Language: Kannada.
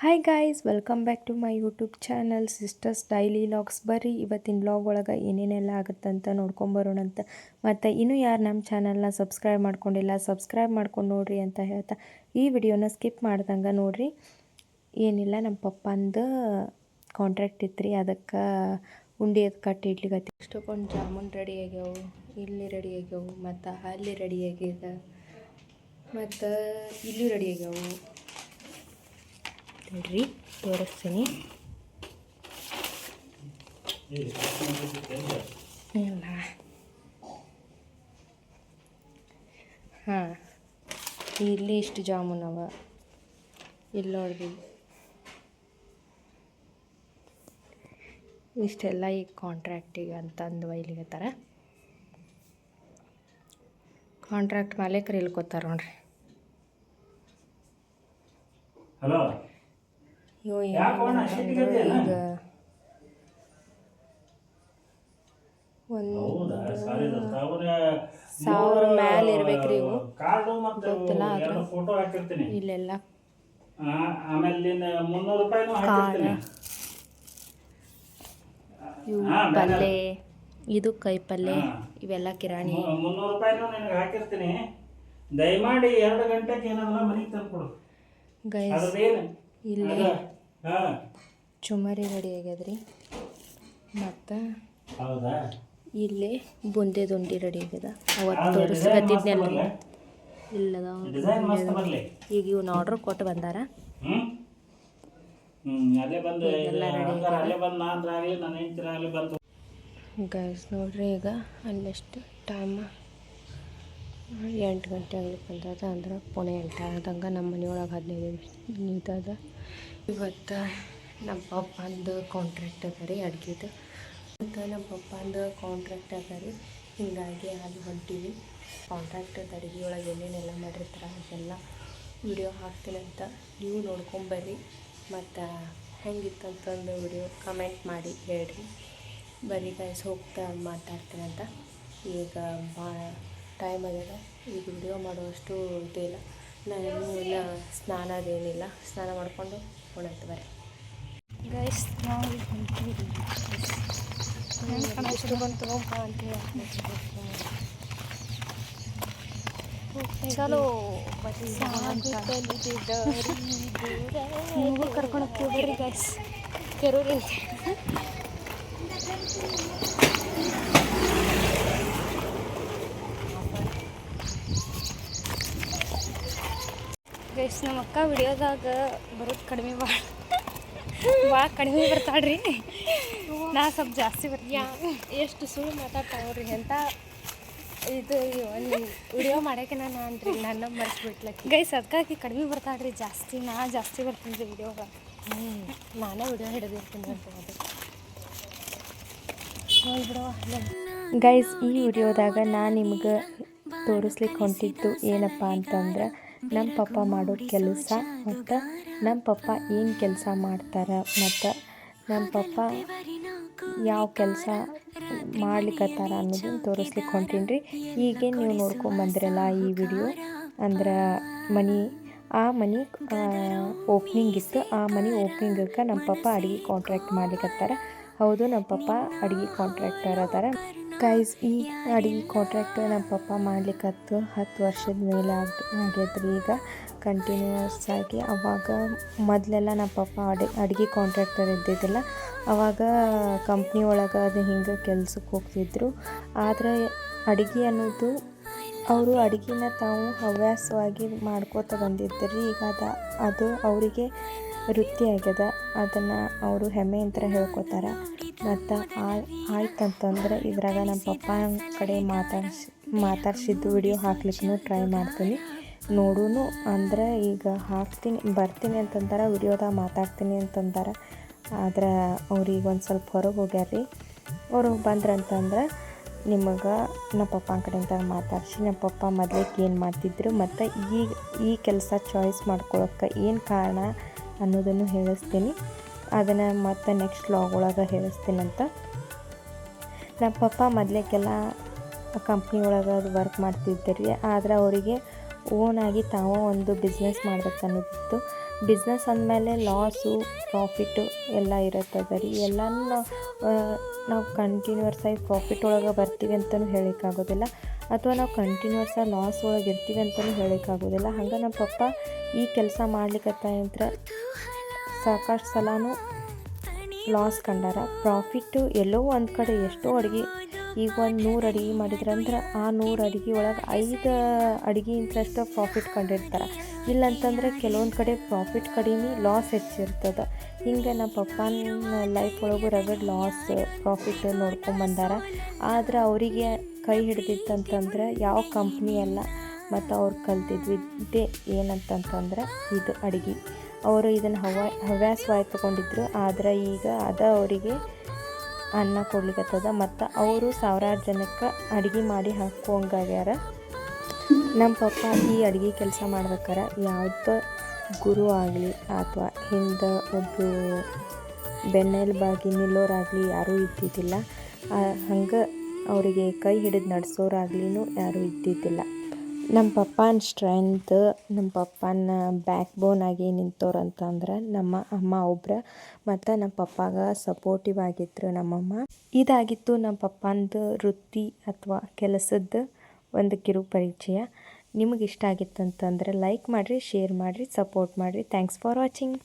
Hi guys welcome back to my YouTube channel sisters daily logs ಬರ್ರಿ, ಇವತ್ತಿನ ಲಾಗ್ ಒಳಗೆ ಏನೇನೆಲ್ಲ ಆಗುತ್ತಂತ ನೋಡ್ಕೊಂಬರೋಣ ಅಂತ. ಮತ್ತು ಇನ್ನೂ ಯಾರು ನಮ್ಮ ಚಾನಲ್ನ ಸಬ್ಸ್ಕ್ರೈಬ್ ಮಾಡ್ಕೊಂಡಿಲ್ಲ ಸಬ್ಸ್ಕ್ರೈಬ್ ಮಾಡ್ಕೊಂಡು ನೋಡ್ರಿ ಅಂತ ಹೇಳ್ತಾ, ಈ ವಿಡಿಯೋನ ಸ್ಕಿಪ್ ಮಾಡ್ದಂಗೆ ನೋಡ್ರಿ. ಏನಿಲ್ಲ ನಮ್ಮ ಪಪ್ಪಂದು ಕಾಂಟ್ರಾಕ್ಟ್ ಇತ್ತು ರೀ ಅದಕ್ಕೆ ಉಂಡಿ ಅದು ಕಟ್ಟಿ ಇಡ್ಲಿಕ್ಕೆ ಇಷ್ಟೊಂದು ಜಾಮೂನ್ ರೆಡಿ ಆಗ್ಯಾವು, ಇಲ್ಲಿ ರೆಡಿ ಆಗ್ಯಾವು, ಮತ್ತು ಅಲ್ಲಿ ರೆಡಿ ಆಗ್ಯದ, ಮತ್ತು ಇಲ್ಲೂ ರೆಡಿ ಆಗ್ಯಾವು. ನೋಡ್ರಿ, ತೋರಿಸ್ತೀನಿ. ಹಾಂ, ಇಲ್ಲಿ ಇಷ್ಟು ಜಾಮೂನ್ ಅವ ಇಲ್ಲಿ ನೋಡ್ರಿ. ಇಷ್ಟೆಲ್ಲ ಈ ಕಾಂಟ್ರಾಕ್ಟಿಗೆ ಅಂತಂದು ಒಯ್ಲಿಗತ್ತಾರ ಕಾಂಟ್ರಾಕ್ಟ್ ಮಾಲೀಕರು ಇಲ್ಕೋತಾರ ನೋಡ್ರಿ. ಹಲೋ ಅಣ್ಣ, ಈಗ ಒಂದು ಸಾವಿರ ಮ್ಯಾಲೆ ಇರ್ಬೇಕ್ರಿ ಇವು. ಗೊತ್ತಿಲ್ಲ ಆದ್ರೆ. ಇಲ್ಲೆಲ್ಲ. ಇವು ಪಲ್ಲೆ ಇದು ಕೈ ಪಲ್ಲೆ. ಇವೆಲ್ಲ ಕಿರಾಣಿ. ಮು- ಮುನ್ನೂರು ರೂಪಾಯಿನೂ ನಿನಗೆ ಹಾಕಿರ್ತೀನಿ. ದಯಮಾಡಿ ಎರಡು ಗಂಟೆಗೆ ಏನಾದ್ರೂ ಮನೆಗೆ ತಂದ್ಕೊಡು. ಗೈಸ್ ಇಲ್ಲೇ. ಚುಮರಿ ರೆಡಿ ಆಗ್ಯದ್ರಿ? ಮತ್ತು ಹೌದಾ? ಇಲ್ಲಿ ಬುಂದೆ ದುಂಡಿ ರೆಡಿ ಆಗ್ಯದ. ಅವತ್ತು ಬರ್ಲೆ? ಇಲ್ಲದ ಈಗ ಇವ್ನ ಆರ್ಡ್ರ್ ಕೊಟ್ಟು ಬಂದಾರ. ಗೈಸ್ ನೋಡ್ರಿ ಈಗ ಅಲ್ಲೆಷ್ಟು ಟೈಮ್ ಎಂಟು ಗಂಟೆ ಆಗ್ಲಿಕ್ಕೆ ಬಂದದ ಅಂದ್ರೆ ಪುಣೆ ಎಂಟು ಆದಂಗೆ ನಮ್ಮ ಮನೆಯೊಳಗೆ ಹದಿನೈದು ನಿಮಿಷ ನಿಂತದ. ಇವತ್ತು ನಮ್ಮ ಪಪ್ಪಂದು ಕಾಂಟ್ರಾಕ್ಟ್ ಅದ ರೀ ಅಡ್ಗೆದು. ಮತ್ತು ನಮ್ಮ ಪಪ್ಪಂದು ಕಾಂಟ್ರಾಕ್ಟ್ ಅದ ರೀ. ಹಿಂಗಾಗಿ ಅಲ್ಲಿ ಹೊಂಟೀವಿ. ಕಾಂಟ್ರಾಕ್ಟ್ ಅಡುಗೆ ಒಳಗೆ ಏನೇನೆಲ್ಲ ಮಾಡಿರ್ತಾರೆ ಅದೆಲ್ಲ ವಿಡಿಯೋ ಹಾಕ್ತೀನಿ ಅಂತ ನೀವು ನೋಡ್ಕೊಂಬರ್ರಿ ಮತ್ತು ಹೆಂಗಿತ್ತಂತಂದು ವಿಡಿಯೋ ಕಮೆಂಟ್ ಮಾಡಿ ಹೇಳ್ರಿ. ಬರೀ ಗೈಸ್ ಹೋಗ್ತಾ ಮಾತಾಡ್ತೀನಂತ ಈಗ ಭಾಳ ಟೈಮ್ ಆಗ್ಯದ ಈಗ ವಿಡಿಯೋ ಮಾಡುವಷ್ಟು ಇದಿಲ್ಲ ನಾನು ಇಲ್ಲ ಸ್ನಾನ ಅದೇನಿಲ್ಲ ಸ್ನಾನ ಮಾಡಿಕೊಂಡು ಹೊಣಂತ ಬರ್ರಿ ಗೈಸ್ ನಾವು ಎಷ್ಟು ಬಂತು? ಚಲೋ ನೀವು ಕರ್ಕೊಂಡು ಹೋಗ್ತೀವಿ ಬರ್ರಿ ಗೈಸ್ ಕೆರೂರಿಂದ ಗೈಸ್ ನಮ್ಮ ಅಕ್ಕ ವಿಡಿಯೋದಾಗ ಬರೋದು ಕಡಿಮೆ ಭಾಳ ಭಾಳ ಕಡಿಮೆ ಬರ್ತಾಳ್ರಿ. ನಾ ಸ್ವಲ್ಪ ಜಾಸ್ತಿ ಬರ್ತೀಯ ಎಷ್ಟು ಸುಳ್ಳು ಮಾತಾಡ್ತಾವ್ರಿ ಅಂತ ಇದು ಒಂದು ವಿಡಿಯೋ ಮಾಡೋಕೆ ನಾನು ಅನ್ರಿ ನನ್ನ ಮರ್ಸ್ಬಿಟ್ಲಕ್ಕೆ. ಗೈಸ್ ಅದಕ್ಕಾಗಿ ಕಡಿಮೆ ಬರ್ತಾಳ್ರಿ. ಜಾಸ್ತಿ ನಾ ಜಾಸ್ತಿ ಬರ್ತೀನಿ ರೀ ವಿಡಿಯೋಗ. ಹ್ಞೂ ನಾನೇ ವಿಡಿಯೋ ಹಿಡಿದಿರ್ತೀನಿ ಅಂತ ಅದು ಗೈಸ್ ಈ ವಿಡಿಯೋದಾಗ ನಾನು ನಿಮ್ಗೆ ತೋರಿಸ್ಲಿಕ್ಕೆ ಹೊಂಟಿದ್ದು ಏನಪ್ಪ ಅಂತಂದ್ರೆ ನಮ್ಮ ಪಪ್ಪ ಮಾಡೋ ಕೆಲಸ ಮತ್ತು ನಮ್ಮ ಪಪ್ಪ ಏನು ಕೆಲಸ ಮಾಡ್ತಾರೆ ಮತ್ತು ನಮ್ಮ ಪಪ್ಪ ಯಾವ ಕೆಲಸ ಮಾಡ್ಲಿಕ್ಕತ್ತಾರ ಅನ್ನೋದನ್ನ ತೋರಿಸ್ಲಿಕ್ಕೆ ಹೊಂಟೀನಿ ರೀ ಈಗೇನು ನೀವು ನೋಡ್ಕೊಂಬಂದ್ರಲ್ಲ ಈ ವಿಡಿಯೋ. ಅಂದ್ರೆ ಮನೆ, ಆ ಮನೆ ಓಪ್ನಿಂಗ್ ಇತ್ತು. ಆ ಮನೆ ಓಪ್ನಿಂಗಕ್ಕೆ ನಮ್ಮ ಪಪ್ಪ ಅಡುಗೆ ಕಾಂಟ್ರಾಕ್ಟ್ ಮಾಡ್ಲಿಕ್ಕತ್ತಾರ ಹೌದು ನಮ್ಮ ಪಪ್ಪ ಅಡುಗೆ ಕಾಂಟ್ರಾಕ್ಟರ್ ಅದಾರ. ಗೈಸ್ ಈ ಅಡಿಗೆ ಕಾಂಟ್ರಾಕ್ಟ್ ನಮ್ಮ ಪಪ್ಪ ಮಾಡ್ಲಿಕ್ಕತ್ತು ಹತ್ತು ವರ್ಷದ ಮೇಲೆ ಆಗ, ಆಗ್ಯದ್ರಿ ಈಗ. ಕಂಟಿನ್ಯೂಸ್ ಆಗಿ ಅವಾಗ ಮೊದಲೆಲ್ಲ ನಮ್ಮ ಪಪ್ಪ ಅಡಿ, ಅಡುಗೆ ಕಾಂಟ್ರಾಕ್ಟರ್ ಇದ್ದಿದ್ದಿಲ್ಲ. ಅವಾಗ ಕಂಪ್ನಿ ಒಳಗೆ ಅದು ಹಿಂಗೆ ಕೆಲ್ಸಕ್ಕೆ ಹೋಗ್ತಿದ್ರು. ಆದರೆ ಅಡುಗೆ ಅನ್ನೋದು ಅವರು ಅಡುಗೆನ ತಾವು ಹವ್ಯಾಸವಾಗಿ ಮಾಡ್ಕೋತ ಬಂದಿದ್ದರು ಈಗ ಅದು ಅದು ಅವರಿಗೆ ವೃತ್ತಿ ಆಗ್ಯದ. ಅದನ್ನು ಅವರು ಹೆಮ್ಮೆಯಿಂದ ಹೇಳ್ಕೊತಾರೆ. ಮತ್ತು ಆಯ್ತಂತಂದ್ರೆ ಇದ್ರಾಗ ನಮ್ಮ ಪಪ್ಪ ಕಡೆ ಮಾತಾಡ್ಸಿ, ಮಾತಾಡ್ಸಿದ್ದು ವಿಡಿಯೋ ಹಾಕ್ಲಿಕ್ಕೂ ಟ್ರೈ ಮಾಡ್ತೀನಿ. ನೋಡೂ ಅಂದ್ರೆ ಈಗ ಹಾಕ್ತೀನಿ, ಬರ್ತೀನಿ ಅಂತಂದಾರ ವಿಡಿಯೋದಾಗ ಮಾತಾಡ್ತೀನಿ ಅಂತಂದಾರ. ಆದ್ರೆ ಅವ್ರಿಗೆ ಒಂದು ಸ್ವಲ್ಪ ಹೊರಗೆ ಹೋಗ್ಯಾರ ರೀ ಅವ್ರು ಬಂದ್ರಂತಂದ್ರೆ ನಿಮಗೆ ನಮ್ಮ ಪಪ್ಪನ ಕಡೆಯಿಂದ ಮಾತಾಡ್ಸಿ ನಮ್ಮ ಪಪ್ಪ ಮೊದ್ಲಿಗೆ ಏನು ಮಾಡ್ತಿದ್ರು ಮತ್ತು ಈಗ, ಈ ಕೆಲಸ ಚಾಯ್ಸ್ ಮಾಡ್ಕೊಳಕ್ಕೆ ಏನು ಕಾರಣ ಅನ್ನೋದನ್ನು ಹೇಳಿಸ್ತೀನಿ. ಅದನ್ನು ಮತ್ತೆ ನೆಕ್ಸ್ಟ್ ಲಾಗ್ ಒಳಗೆ ಹೇಳಿಸ್ತೀನಂತ ನಮ್ಮ ಪಪ್ಪ ಮೊದಲೇಕೆಲ್ಲ ಕಂಪ್ನಿ ಒಳಗೆ ಅದು ವರ್ಕ್ ಮಾಡ್ತಿದ್ದೆ ರೀ. ಆದರೆ ಅವರಿಗೆ ಓನಾಗಿ ತಾವು ಒಂದು ಬಿಸ್ನೆಸ್ ಮಾಡ್ಬೇಕು ಅನ್ನೋದಿತ್ತು. ಬಿಸ್ನೆಸ್ ಅಂದಮೇಲೆ ಲಾಸು ಪ್ರಾಫಿಟ್ಟು ಎಲ್ಲ ಇರುತ್ತದೆ ರೀ. ಎಲ್ಲನೂ ನಾವು ಕಂಟಿನ್ಯೂರ್ಸ್ ಆಗಿ ಪ್ರಾಫಿಟ್ ಒಳಗೆ ಬರ್ತೀವಿ ಅಂತಲೂ ಹೇಳೋಕ್ಕಾಗೋದಿಲ್ಲ. ಅಥವಾ ನಾವು ಕಂಟಿನ್ಯೂರ್ಸ್ ಆಗಿ ಲಾಸ್ ಒಳಗೆ ಇರ್ತೀವಿ ಅಂತಲೂ ಹೇಳೋಕ್ಕಾಗೋದಿಲ್ಲ. ಹಂಗೆ ನಮ್ಮ ಪಪ್ಪ ಈ ಕೆಲಸ ಮಾಡ್ಲಿಕ್ಕೆ ಸಾಕಷ್ಟು ಸಲನೂ ಲಾಸ್ ಕಂಡಾರ. ಪ್ರಾಫಿಟ್ಟು ಎಲ್ಲೋ ಒಂದು ಕಡೆ ಎಷ್ಟೋ ಅಡುಗೆ. ಈಗ ಒಂದು ನೂರು ಅಡುಗೆ ಮಾಡಿದ್ರಂದ್ರೆ ಆ ನೂರು ಅಡುಗೆ ಒಳಗೆ ಐದು ಅಡುಗೆ ಇಂಟ್ರೆಸ್ಟ್ ಪ್ರಾಫಿಟ್ ಕಂಡಿರ್ತಾರೆ. ಇಲ್ಲಂತಂದ್ರೆ ಕೆಲವೊಂದು ಕಡೆ ಪ್ರಾಫಿಟ್ ಕಡಿಮೆ ಲಾಸ್ ಹೆಚ್ಚಿರ್ತದೆ. ಹಿಂಗೆ ನಮ್ಮ ಪಪ್ಪನ ಲೈಫ್ ಒಳಗೂ ರಗಡ್ ಲಾಸ್ ಪ್ರಾಫಿಟ್ ನೋಡ್ಕೊಂಬಂದಾರ ಆದ್ರೆ ಅವರಿಗೆ ಕೈ ಹಿಡ್ದಿತ್ತಂತಂದ್ರೆ ಯಾವ ಕಂಪ್ನಿ ಅಲ್ಲ, ಮತ್ತು ಅವ್ರು ಕಲ್ತಿದ್ವಿ ಇದೇ ಏನಂತಂತಂದ್ರೆ ಇದು ಅಡುಗೆ. ಅವರು ಇದನ್ನು ಹವ್ಯಾ ಹವ್ಯಾಸವಾಗಿ ತಗೊಂಡಿದ್ರು. ಆದರೆ ಈಗ ಅದ ಅವರಿಗೆ ಅನ್ನ ಕೊಡ್ಲಿಕ್ಕತ್ತದ ಮತ್ತು ಅವರು ಸಾವಿರಾರು ಜನಕ್ಕೆ ಅಡುಗೆ ಮಾಡಿ ಹಾಕುವಂಗಾಗ್ಯಾರ ನಮ್ಮ ಪಪ್ಪ ಈ ಅಡುಗೆ ಕೆಲಸ ಮಾಡ್ಬೇಕಾರೆ. ಯಾವುದೇ ಗುರು ಆಗಲಿ ಅಥವಾ ಹಿಂದೆ ಒಬ್ಬರು ಬೆನ್ನೆಲುಬಾಗಿ ನಿಲ್ಲೋರಾಗಲಿ ಯಾರೂ ಇದ್ದಿದ್ದಿಲ್ಲ. ಹಂಗೆ ಅವರಿಗೆ ಕೈ ಹಿಡಿದು ನಡೆಸೋರಾಗ್ಲಿನೂ ಯಾರೂ ಇದ್ದಿದ್ದಿಲ್ಲ. ನಮ್ಮ ಪಪ್ಪನ ಸ್ಟ್ರೆಂತ್ ನಮ್ಮ ಪಪ್ಪನ ಬ್ಯಾಕ್ ಬೋನ್ ಆಗಿ ನಿಂತವ್ರು ಅಂತಂದ್ರೆ ನಮ್ಮ ಅಮ್ಮ ಒಬ್ರು, ಮತ್ತು ನಮ್ಮ ಪಪ್ಪಾಗ ಸಪೋರ್ಟಿವ್ ಆಗಿದ್ರು ನಮ್ಮಮ್ಮ. ಇದಾಗಿತ್ತು ನಮ್ಮ ಪಪ್ಪಂದು ವೃತ್ತಿ ಅಥವಾ ಕೆಲಸದ ಒಂದು ಕಿರು ಪರಿಚಯ ನಿಮಗೆ ಇಷ್ಟ ಆಗಿತ್ತು ಅಂತಂದ್ರೆ ಲೈಕ್ ಮಾಡಿರಿ ಶೇರ್ ಮಾಡಿರಿ ಸಪೋರ್ಟ್ ಮಾಡಿರಿ. Thanks for watching